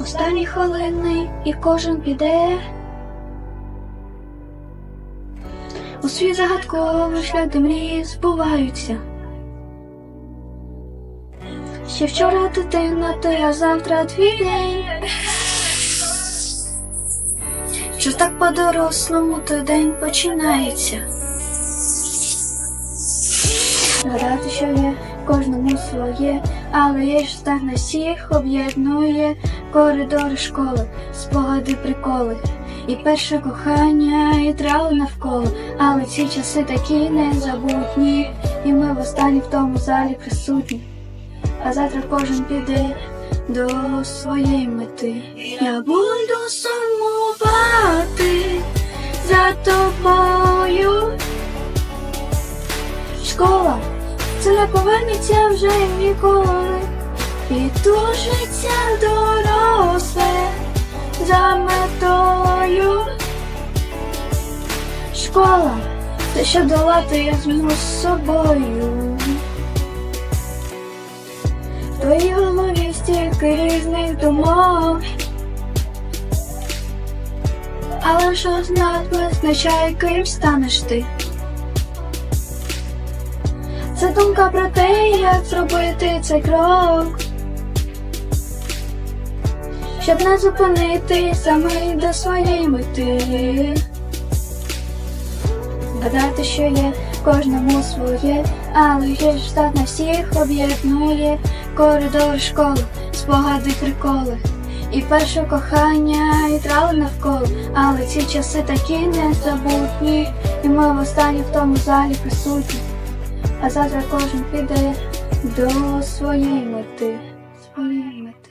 Останні хвилини і кожен піде. У світ загадковий шлях, де мрії збуваються. Ще вчора дитина, то я завтра твій день. Що так по-дорослому той день починається. Гадати, що є кожному своє, але є ж так на всіх об'єднує коридори школи, спогади, приколи. І перше кохання, і трави навколо, але ці часи такі незабутні, і ми востаннє в тому залі присутні. А завтра кожен піде до своєї мети. Я буду повернеться вже ніколи. І тут життя доросле за метою. Школа, те, що долати я зможу з собою. В твоїй голові стільки різних думок. Але що знать визначає, ким станеш ти. Думка про те, як зробити цей крок. Щоб не зупинити саме до своєї мети. Гадати, що є кожному своє, але є ж так на всіх об'єднує коридор школи, спогади приколи. І перше кохання, і трави навколо, але ці часи такі незабутні, і ми востаннє в тому залі присутні. А завтра кожен піде до своєї мети, своєї мети.